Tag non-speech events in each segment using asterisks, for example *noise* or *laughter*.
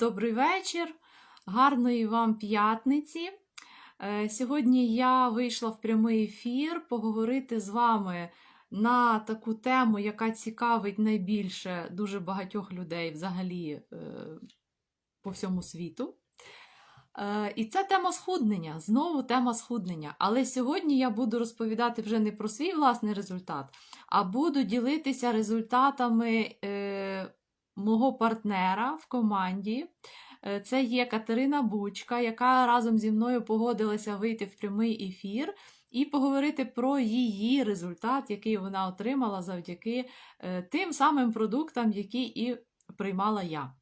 добрий вечір, гарної вам п'ятниці. Е, Сьогодні я вийшла в прямий ефір поговорити з вами на таку тему, яка цікавить найбільше дуже багатьох людей взагалі е, по всьому світу. Е, І це тема схуднення. Знову тема схуднення. Але сьогодні я буду розповідати вже не про свій власний результат, а буду ділитися результатами мого партнера в команді. Е, Це є Катерина Бучка, яка разом зі мною погодилася вийти в прямий ефір і поговорити про її результат, який вона отримала завдяки е, тим самим продуктам, які і приймала я.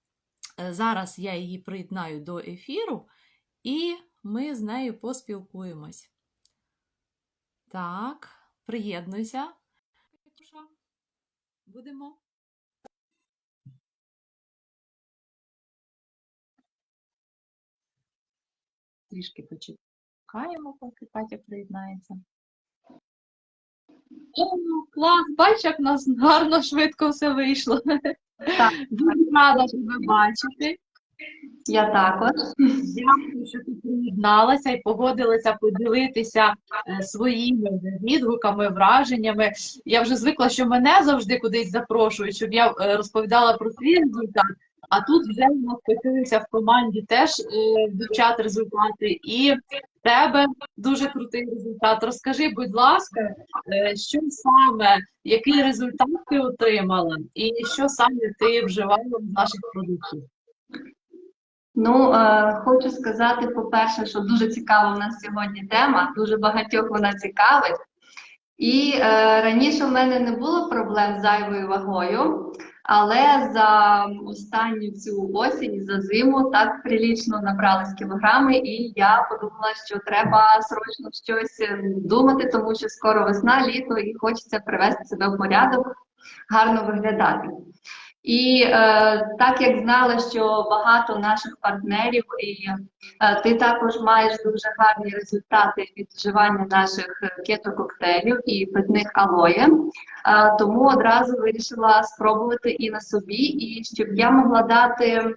Е, Зараз я її приєднаю до ефіру, і ми з нею поспілкуємось. Так, приєднуйся. Будемо. Трішки почекаємо, поки Катя приєднається. О, клас! Бач, як в нас гарно, швидко все вийшло. Так. Дуже рада тебе бачити. Я також. Дякую, що ти приєдналася і погодилася поділитися е, своїми відгуками, враженнями. Я вже звикла, що мене завжди кудись запрошують, щоб я е, розповідала про свій результат. А тут вже у нас почалися в команді теж е, дівчат результати, і в тебе дуже крутий результат. Розкажи, будь ласка, е, що саме, який результат ти отримала, і що саме ти вживала з наших продуктів? Ну, е, хочу сказати, по-перше, що дуже цікава в нас сьогодні тема, дуже багатьох вона цікавить. І е, раніше в мене не було проблем з зайвою вагою, але за останню цю осінь, за зиму, так прилічно набрались кілограми, і я подумала, що треба срочно щось е, думати, тому що скоро весна, літо, і хочеться привести себе в порядок, гарно виглядати. І е, так як знала, що багато наших партнерів, і е, ти також маєш дуже гарні результати від вживання наших кето-коктейлів і питних алоє, е, тому одразу вирішила спробувати і на собі, і щоб я могла дати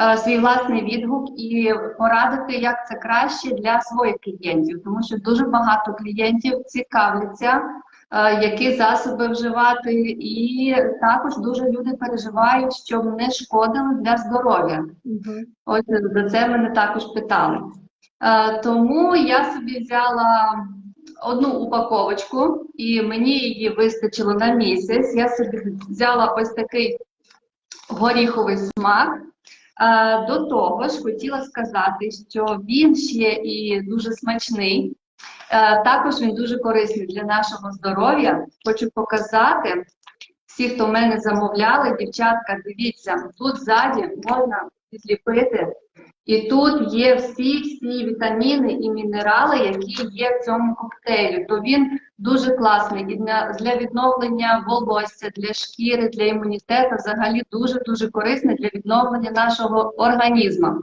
е, свій власний відгук і порадити, як це краще для своїх клієнтів, тому що дуже багато клієнтів цікавляться е, які засоби вживати, і також дуже люди переживають, щоб не шкодили для здоров'я. Ось за це мене також питали. Е, Тому я собі взяла одну упаковочку, і мені її вистачило на місяць. Я собі взяла ось такий горіховий смак. Е, До того ж, хотіла сказати, що він ще і дуже смачний. Е, Також він дуже корисний для нашого здоров'я. Хочу показати всі, хто в мене замовляли, дівчатка, дивіться, тут ззаді можна відліпити, і тут є всі-всі вітаміни і мінерали, які є в цьому коктейлі. То він дуже класний і для, відновлення волосся, для шкіри, для імунітету, взагалі дуже дуже корисний для відновлення нашого організму.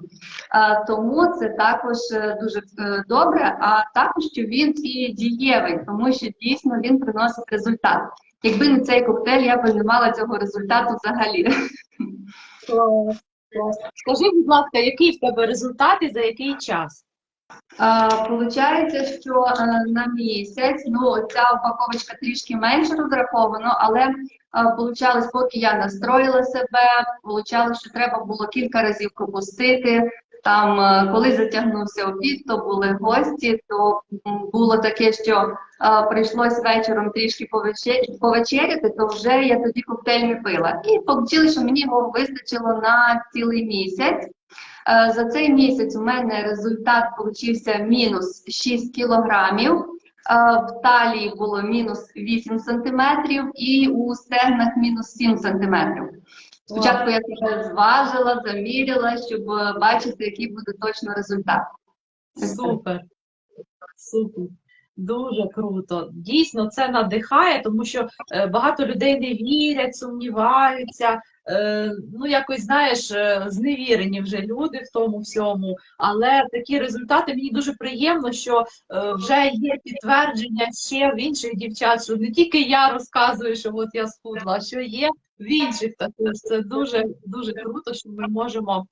Тому це також е, дуже е, добре, а також що він і дієвий, тому що дійсно він приносить результат. Якби не цей коктейль, я б не мала цього результату взагалі. Скажи, будь ласка, який в тебе результат і за який час? Получається, що е, на місяць, ну ця упаковочка трішки менше розрахована, але получалось, поки я настроїла себе, получалось, що треба було кілька разів пропустити. Там, е, коли затягнувся обід, то були гості, то було таке, що а, прийшлось вечором трішки повечеряти, то вже я тоді коктейль не пила. І вийшло, що мені його вистачило на цілий місяць. Е, За цей місяць у мене результат получився мінус 6 кілограмів. Е, В талії було мінус 8 сантиметрів і у стегнах мінус 7 сантиметрів. Спочатку я себе зважила, заміряла, щоб бачити, який буде точно результат. Супер. Супер. Дуже круто. Дійсно, це надихає, тому що е, багато людей не вірять, сумніваються. Е, Ну, якось, знаєш, е, зневірені вже люди в тому всьому. Але такі результати мені дуже приємно, що е, вже є підтвердження ще в інших дівчат, що не тільки я розказую, що от я схудла, що є в інших також. Це дуже дуже круто, що ми можемо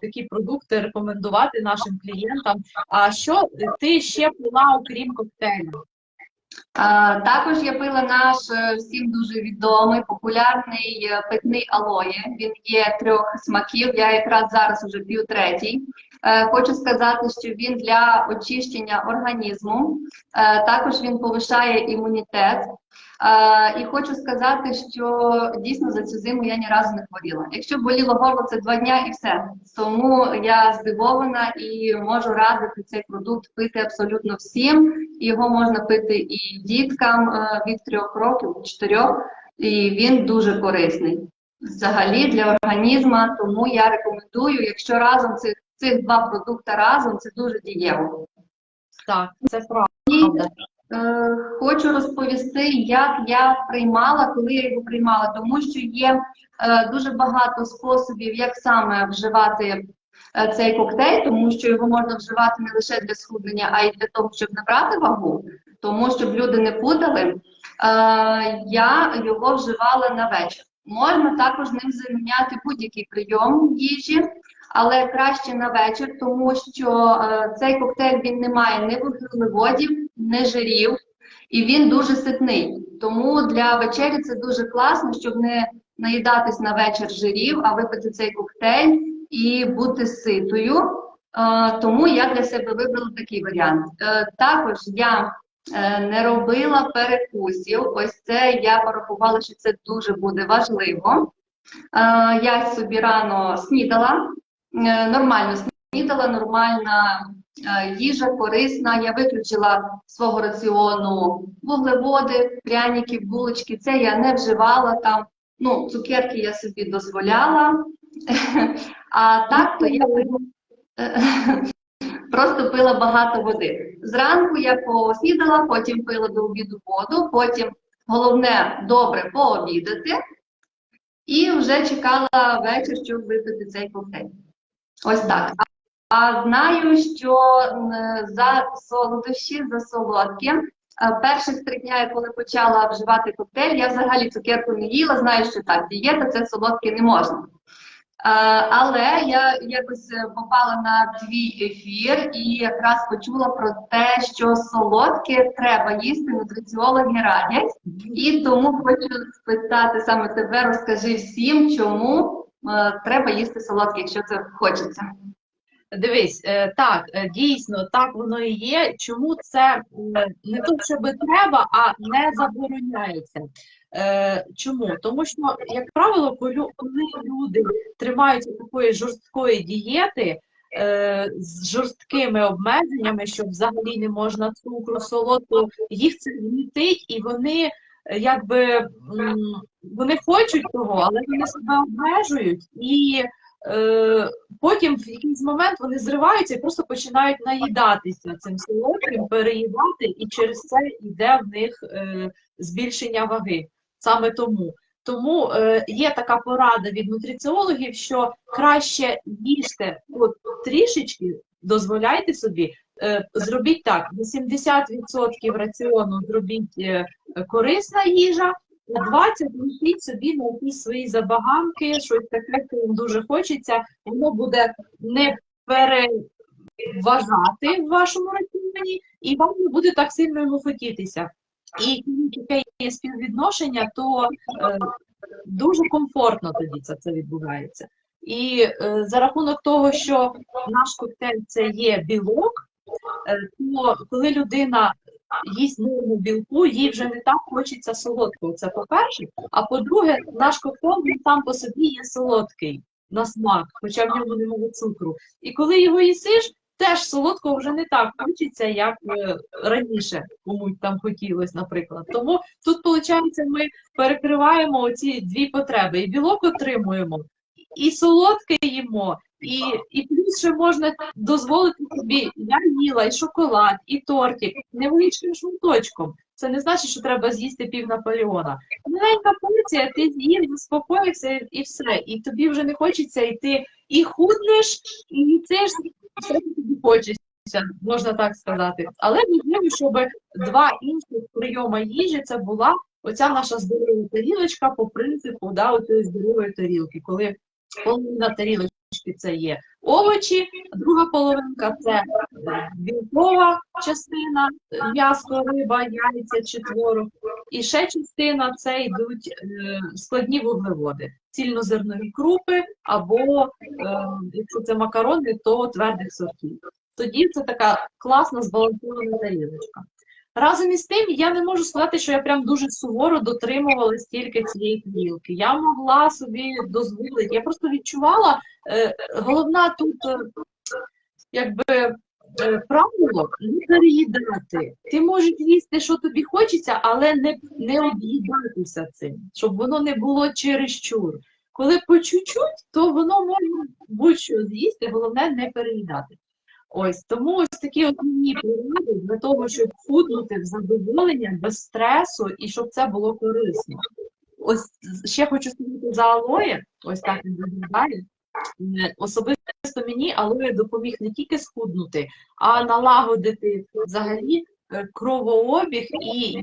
такі продукти рекомендувати нашим клієнтам. А що ти ще пила, окрім коктейлю? А, Також я пила наш е, всім дуже відомий, популярний е, питний алоє. Він є трьох смаків. Я якраз зараз уже п'ю третій. Е, Хочу сказати, що він для очищення організму. Е, Також він повишає імунітет. Е, І хочу сказати, що дійсно за цю зиму я ні разу не хворіла. Якщо боліло горло, це два дня і все. Тому я здивована і можу радити цей продукт пити абсолютно всім. Його можна пити і діткам від трьох років, від чотирьох, і він дуже корисний взагалі для організму. Тому я рекомендую, якщо разом цих, цих два продукти разом, це дуже дієво. Так, це правда. І е, хочу розповісти, як я приймала, коли я його приймала, тому що є е, дуже багато способів, як саме вживати е, цей коктейль, тому що його можна вживати не лише для схуднення, а й для того, щоб набрати вагу. Тому щоб люди не путали, е, я його вживала на вечір. Можна також ним заміняти будь-який прийом їжі, але краще на вечір, тому що е, цей коктейль він не має ні вуглеводів, ні жирів, і він дуже ситний. Тому для вечері це дуже класно, щоб не наїдатись на вечір жирів, а випити цей коктейль і бути ситою. Е, тому я для себе вибрала такий варіант. Е, також я не робила перекусів. Ось це я порахувала, що це дуже буде важливо. Я собі рано снідала, нормально снідала, нормальна е, їжа, корисна. Я виключила свого раціону вуглеводи, пряники, булочки. Це я не вживала там. Ну, цукерки я собі дозволяла. *laughs* А так то я е, *laughs* просто пила багато води. Зранку я поснідала, потім пила до обіду воду, потім головне добре пообідати. І вже чекала вечір, щоб випити цей коктейль. Ось так. А знаю, що за солодощі, за солодкі, е, перших три дня, коли почала вживати коктейль, я взагалі цукерку не їла, знаю, що так, дієта це солодке не можна. Але я якось е, попала на твій ефір і якраз почула про те, що солодке треба їсти, нутриціологи радять. І тому хочу спитати саме тебе, розкажи всім, чому треба їсти солодке, якщо це хочеться. Дивись, е, так, е, дійсно, так воно і є. Чому це е, не то, щоб треба, а не забороняється? Е, Чому? Тому що, як правило, коли люди тримаються такої жорсткої дієти е, з жорсткими обмеженнями, що взагалі не можна цукру, солодкого, їх це гнітить, і вони е, якби вони хочуть того, але вони себе обмежують і. Е, потім в якийсь момент вони зриваються і просто починають наїдатися цим солодким, переїдати, і через це йде в них е, збільшення ваги. Саме тому. Тому е, є така порада від нутриціологів, що краще їжте от трішечки, дозволяйте собі, зробіть так: 80% раціону зробіть е, корисна їжа, а 20 лишіть собі на якісь свої забаганки, щось таке, що вам дуже хочеться, воно буде не переважати в вашому раціоні, і вам не буде так сильно йому хотітися. І таке є співвідношення, то е, дуже комфортно тоді це, це відбувається. І е, за рахунок того, що наш коктейль це є білок, е, то коли людина їсть норму білку, їй вже не так хочеться солодкого. Це по-перше. А по-друге, наш коктейль він сам по собі є солодкий на смак, хоча в ньому немає цукру. І коли його їсиш, теж солодкого вже не так хочеться, як е, раніше комусь там хотілося, наприклад. Тому тут, виходить, ми перекриваємо оці дві потреби. І білок отримуємо, і солодке їмо, і, і плюс ще можна дозволити собі, я їла і шоколад, і тортик, невеличким шматочком. Це не значить, що треба з'їсти пів Наполеона. Маленька порція, ти з'їв, заспокоївся і- все. І тобі вже не хочеться йти і худнеш, і їсиш, все тобі хочеться, можна так сказати. Але важливо, щоб два інших прийоми їжі це була оця наша здорова тарілочка по принципу да, оцієї здорової тарілки, коли половина тарілочки це є овочі, друга половинка це білкова частина, м'ясо, риба, яйця чи творог. І ще частина це йдуть е, складні вуглеводи, цільнозернові крупи або, е, якщо це макарони, то твердих сортів. Тоді це така класна збалансована тарілочка. Разом із тим, я не можу сказати, що я прям дуже суворо дотримувалась тільки цієї тарілки. Я могла собі дозволити. Я просто відчувала, е, головна тут е, якби е, правило не переїдати. Ти можеш їсти, що тобі хочеться, але не, не об'їдатися цим, щоб воно не було чересчур. Коли по чуть-чуть, то воно може будь-що з'їсти, головне не переїдати. Ось тому ось такі основні поради для того, щоб худнути в задоволення без стресу і щоб це було корисно. Ось ще хочу сказати за алоє, ось так він виглядає. Е, Особисто мені алоє допоміг не тільки схуднути, а налагодити взагалі кровообіг, і я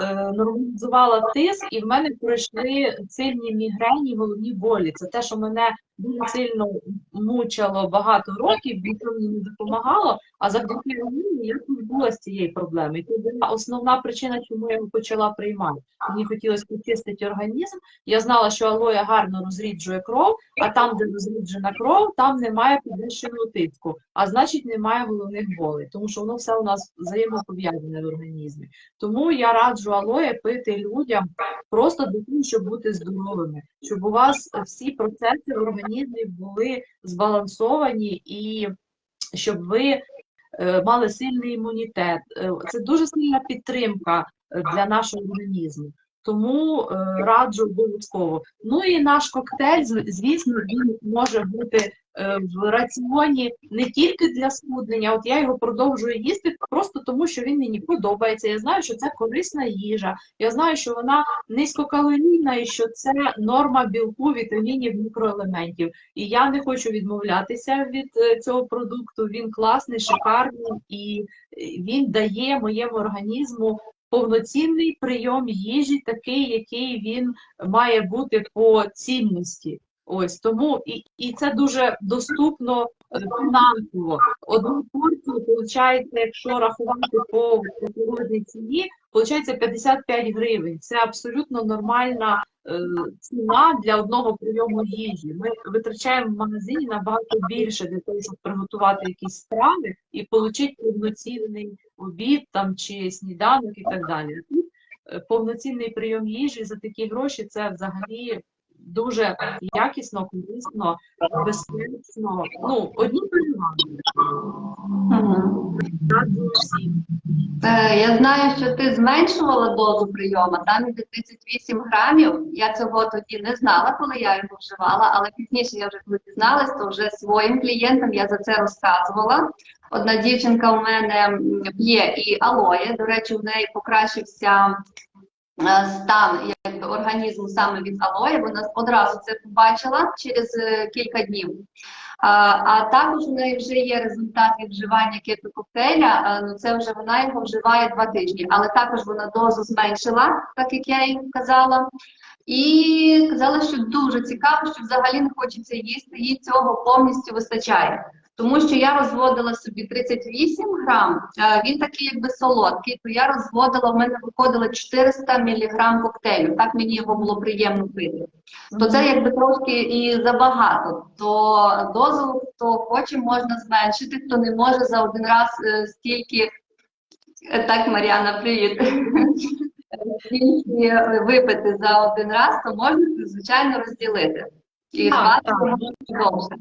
е, нормалізувала тиск, і в мене пройшли сильні мігрені, головні болі. Це те, що мене дуже сильно мучило багато років, нічого мені не допомагало, а завдяки алоє я позбулася цієї проблеми. Це була основна причина, чому я його почала приймати. Мені хотілося почистити організм. Я знала, що алоє гарно розріджує кров, а там, де розріджена кров, там немає підвищеного тиску, а значить немає головних болей, тому що воно все у нас взаємопов'язане в організмі. Тому я раджу алоє пити людям просто для того, щоб бути здоровими, щоб у вас всі процеси в організмі були збалансовані і щоб ви мали сильний імунітет. Е, Це дуже сильна підтримка е, для нашого організму. Тому е, раджу обов'язково. Ну і наш коктейль, звісно, він може бути е, в раціоні не тільки для схуднення. От я його продовжую їсти просто тому, що він мені подобається. Я знаю, що це корисна їжа. Я знаю, що вона низькокалорійна і що це норма білку, вітамінів, мікроелементів. І я не хочу відмовлятися від е, цього продукту. Він класний, шикарний і він дає моєму організму повноцінний прийом їжі, такий, який він має бути по цінності. Ось тому і, і це дуже доступно е, фінансово. Одну порцію, виходить, якщо рахувати по кукурузній ціні, виходить 55 гривень. Це абсолютно нормальна ціна для одного прийому їжі. Ми витрачаємо в магазині набагато більше для того, щоб приготувати якісь страви і отримати повноцінний обід там чи сніданок і так далі. Е, повноцінний прийом їжі за такі гроші це взагалі дуже якісно, корисно, безпечно. Ну, одні переваги. Е, Я знаю, що ти зменшувала дозу прийому, там іде 38 грамів. Я цього тоді не знала, коли я його вживала, але пізніше я вже коли дізналась, то вже своїм клієнтам я за це розказувала. Одна дівчинка у мене п'є і алоє. До речі, в неї покращився стан якби, організму саме від алоє. Вона одразу це побачила через е, кілька днів. А, а також у неї вже є результат від вживання кетококтейля. Ну це вже вона його вживає два тижні, але також вона дозу зменшила, так як я їй казала. І казала, що дуже цікаво, що взагалі не хочеться їсти, їй цього повністю вистачає. Тому що я розводила собі 38 грам, він такий якби солодкий, то я розводила, в мене виходило 400 міліграм коктейлю. Так мені його було приємно пити то це якби трошки і забагато. То дозу, хто хоче, можна зменшити, хто не може за один раз е, стільки. Е, Так, Мар'яна, привіт. Стільки е, випити за один раз, то можна звичайно розділити. І хватить довше.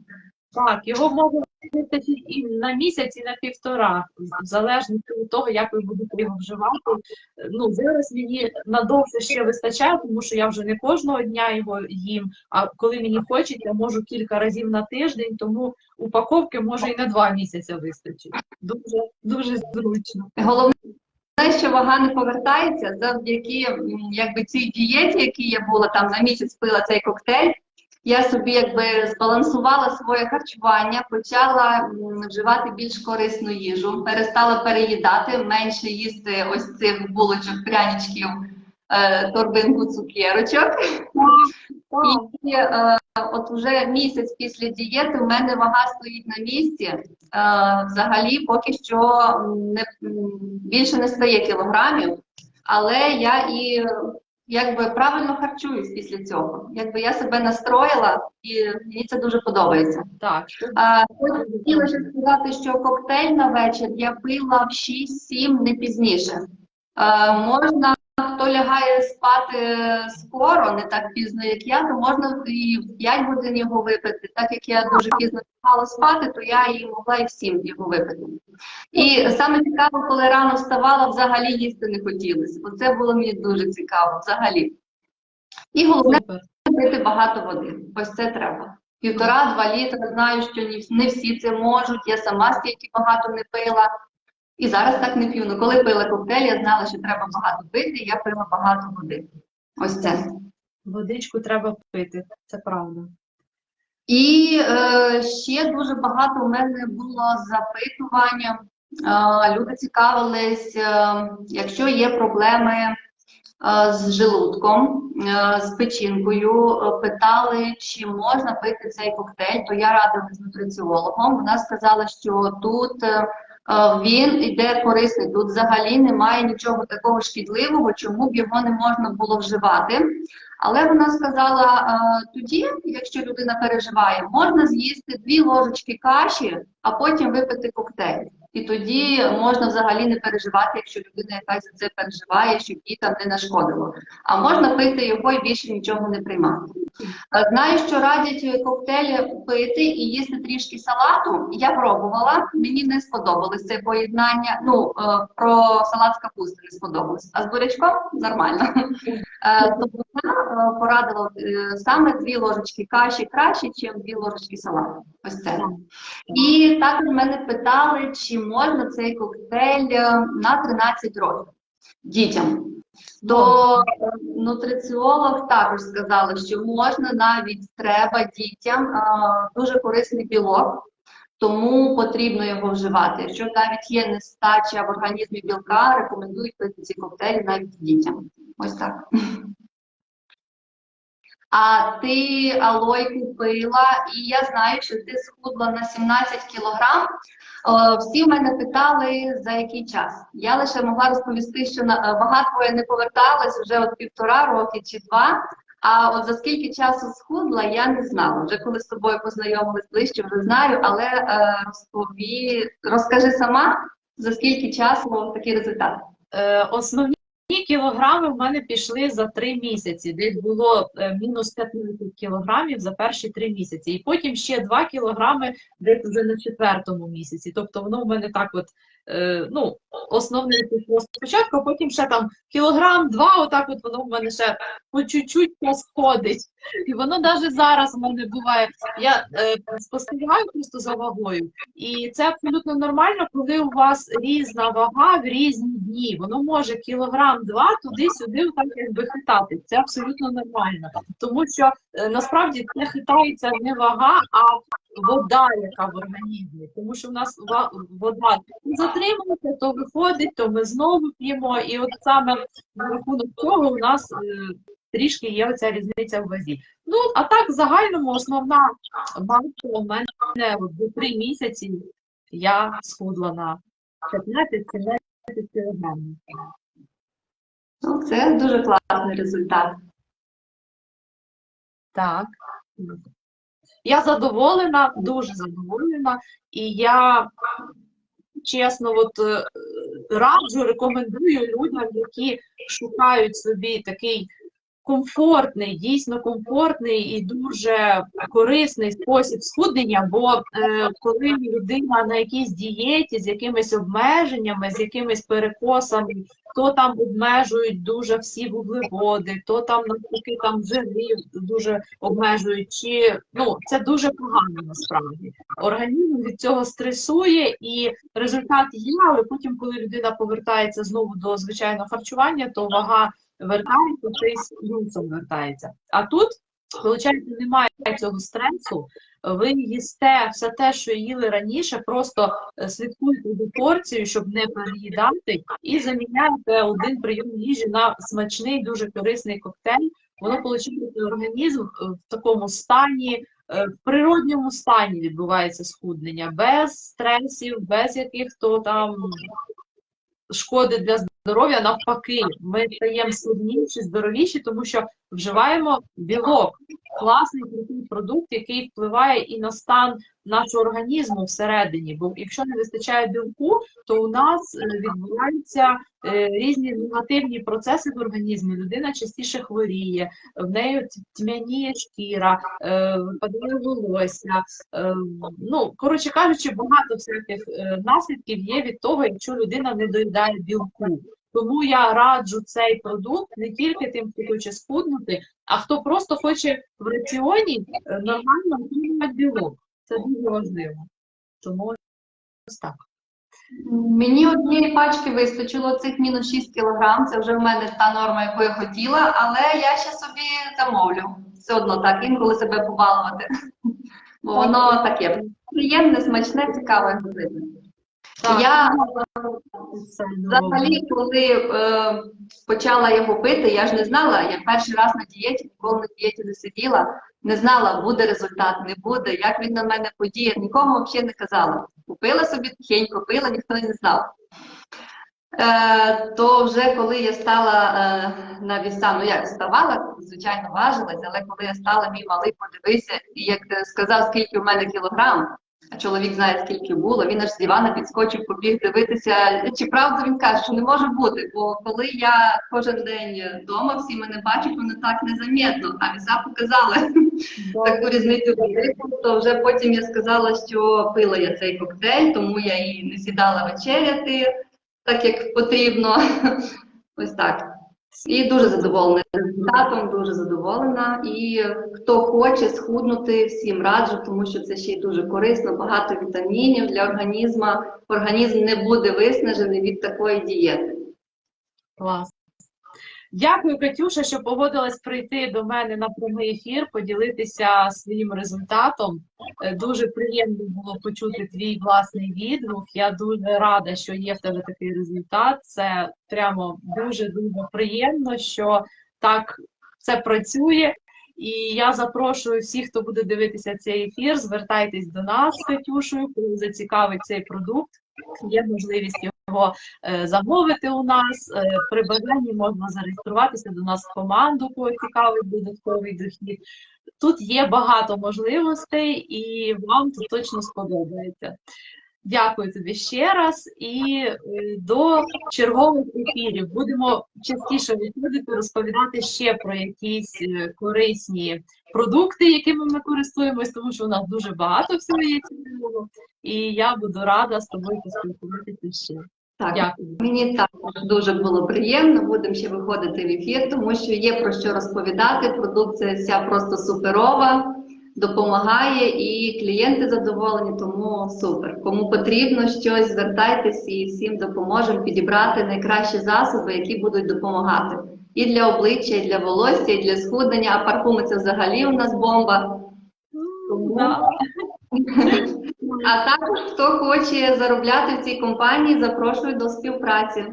Так, його може вистачити і на місяць, і на півтора, в залежності від того, як ви будете його вживати. Ну, зараз мені надовше ще вистачає, тому що я вже не кожного дня його їм, а коли мені хочеться, можу кілька разів на тиждень, тому упаковки може і на два місяці вистачить. Дуже, дуже зручно. Головне, що вага не повертається завдяки якби цій дієті, якій я була там на місяць пила цей коктейль. Я собі якби збалансувала своє харчування, почала вживати більш корисну їжу, перестала переїдати, менше їсти ось цих булочок, пряничків, е, торбинку цукерочок. І е, от вже місяць після дієти в мене вага стоїть на місці. Е, взагалі, поки що не, більше не стає кілограмів, але я і якби правильно харчуюсь після цього. Якби я себе настроїла, і мені це дуже подобається. Так. А, Хотіла ще сказати, що коктейль на вечір я пила в 6-7, не пізніше. А, можна, хто лягає спати скоро, не так пізно, як я, то можна і в 5 годин його випити. Так як я дуже пізно лягала спати, то я і могла і в 7 його випити. І саме цікаво, коли рано вставала, взагалі їсти не хотілося. Оце було мені дуже цікаво взагалі. І головне пити багато води. Ось це треба. Півтора-два літри. Знаю, що не всі це можуть. Я сама стільки багато не пила. І зараз так не п'ю. Ну, коли пила коктейль, я знала, що треба багато пити, я пила багато води. Ось це. Водичку треба пити, це правда. І е, ще дуже багато у мене було запитування. Е, люди цікавились, е, якщо є проблеми е, з желудком, е, з печінкою, е, питали, чи можна пити цей коктейль, то я радилась з нутриціологом. Вона сказала, що тут е, е, він йде корисний, тут взагалі немає нічого такого шкідливого, чому б його не можна було вживати. Але вона сказала, е, тоді, якщо людина переживає, можна з'їсти дві ложечки каші, а потім випити коктейль. І тоді можна взагалі не переживати, якщо людина якась за це переживає, щоб їй там не нашкодило. А можна пити його і більше нічого не приймати. Знаю, що радять коктейлі пити і їсти трішки салату. Я пробувала, мені не сподобалось це поєднання. Ну, е, про салат з капусти не сподобалось. А з бурячком нормально. Е, То вона е, порадила саме дві ложечки каші краще, ніж дві ложечки салату. Ось це. І також мене питали, чи можна цей коктейль е, на 13 років дітям. То е, нутриціолог також сказала, що можна навіть треба дітям е, дуже корисний білок, тому потрібно його вживати. Якщо навіть є нестача в організмі білка, рекомендують пити ці коктейлі навіть дітям. Ось так. А ти алойку пила, і я знаю, що ти схудла на 17 кілограм. Е, Всі в мене питали, за який час. Я лише могла розповісти, що на е, твоя не поверталась вже от півтора роки чи два. А от за скільки часу схудла, я не знала. Вже коли з тобою познайомилась ближче, вже знаю, але е, розпові... розкажи сама, за скільки часу такий результат. Е, Основні кілограми в мене пішли за три місяці. Десь було е, мінус 15 кілограмів за перші три місяці. І потім ще 2 кілограми десь вже на четвертому місяці. Тобто воно в мене так от, ну, основне пішло спочатку, а потім ще там кілограм, два, отак от воно в мене ще по чуть-чуть сходить. І воно навіть зараз в мене буває. Я е, спостерігаю просто за вагою. І це абсолютно нормально, коли у вас різна вага в різні дні. Воно може кілограм-два туди-сюди отак якби хитати. Це абсолютно нормально. Тому що е, насправді це хитається не вага, а вода, яка в організмі. Тому що в нас вода затримується, то виходить, то ми знову п'ємо. І от саме на рахунок цього у нас е, трішки є оця різниця в вазі. Ну, а так, в загальному основна база у мене за три місяці я схудла на 15-17 кілограмів. Ну, це дуже класний результат. Так. Я задоволена, дуже задоволена, і я чесно, от е, раджу, рекомендую людям, які шукають собі такий комфортний, дійсно комфортний і дуже корисний спосіб схуднення, бо е, коли людина на якійсь дієті з якимись обмеженнями, з якимись перекосами, то там обмежують дуже всі вуглеводи, то там навпаки там жири дуже обмежують. Чи ну це дуже погано насправді. Організм від цього стресує, і результат є, але потім, коли людина повертається знову до звичайного харчування, то вага вертається, цей плюсом вертається. А тут, виходить, немає цього стресу. Ви їсте все те, що їли раніше, просто е, слідкуйте за порцією, щоб не переїдати, і заміняєте один прийом їжі на смачний, дуже корисний коктейль. воно виходить, організм е, в такому стані, е, в природньому стані відбувається схуднення, без стресів, без яких-то там шкоди для здоров'я. Навпаки, ми стаємо сильніші, здоровіші, тому що вживаємо білок. Класний крутий продукт, який впливає і на стан нашого організму всередині. Бо якщо не вистачає білку, то у нас е, відбуваються е, різні негативні процеси в організмі. Людина частіше хворіє, в неї тьмяніє шкіра, випадає волосся. е, Ну, коротше кажучи, багато всяких наслідків є від того, якщо людина не доїдає білку. Тому я раджу цей продукт не тільки тим, хто хоче схуднути, а хто просто хоче в раціоні е, нормально отримувати білок. Це дуже важливо. Тому ось так. Мені однієї пачки вистачило цих мінус 6 кілограм. Це вже в мене та норма, яку я хотіла, але я ще собі замовлю. Все одно так, інколи себе побалувати. *laughs* Бо воно таке приємне, смачне, цікаве. Так, Я взагалі, коли е, почала його пити, я ж не знала, я перший раз на дієті, ніколи на дієті не сиділа, не знала, буде результат, не буде, як він на мене подіє, нікому взагалі не казала. Купила собі тихенько, пила, ніхто не знав. Е, то вже коли я стала е, на віса, ну як вставала, звичайно, важилась, але коли я стала, мій малий подивився і як сказав, скільки в мене кілограм, а чоловік знає, скільки було, він аж з дивана підскочив, побіг дивитися, чи правда він каже, що не може бути. Бо коли я кожен день вдома, всі мене бачать, воно так незамітно, а віса показали таку різницю велику, то вже потім я сказала, що пила я цей коктейль, тому я і не сідала вечеряти, так як потрібно. Ось так. І дуже задоволена результатом, дуже задоволена. І хто хоче схуднути, всім раджу, тому що це ще й дуже корисно, багато вітамінів для організму. Організм не буде виснажений від такої дієти. Клас. Дякую, Катюша, що погодилась прийти до мене на прямий ефір, поділитися своїм результатом. Е, Дуже приємно було почути твій власний відгук. Я дуже рада, що є в тебе такий результат. Це прямо дуже дуже приємно, що так це працює. І я запрошую всіх, хто буде дивитися цей ефір, звертайтесь до нас з Катюшею, коли зацікавить цей продукт. Є можливість його е, замовити у нас. Е, При бажанні можна зареєструватися до нас в команду, кого цікавить додатковий дохід. Тут є багато можливостей, і вам тут точно сподобається. Дякую тобі ще раз і е, до чергових ефірів. Будемо частіше виходити, розповідати ще про якісь корисні продукти, якими ми користуємось, тому що у нас дуже багато всього є цікавого, і я буду рада з тобою поспілкуватися ще. Так, Дякую. Мені також дуже було приємно. Будемо ще виходити в ефір, тому що є про що розповідати. Продукція вся просто суперова, допомагає і клієнти задоволені, тому супер. Кому потрібно щось, звертайтесь і всім допоможемо підібрати найкращі засоби, які будуть допомагати. І для обличчя, і для волосся, і для схуднення, а парфуми це взагалі у нас бомба. Тому- Да. А також, хто хоче заробляти в цій компанії, запрошую до співпраці.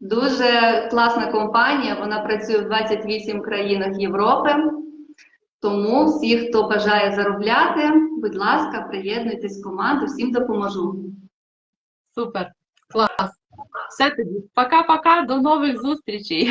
Дуже класна компанія, вона працює в 28 країнах Європи. Тому всі, хто бажає заробляти, будь ласка, приєднуйтесь в команду, всім допоможу. Супер, клас. Все тоді. Пока-пока, до нових зустрічей.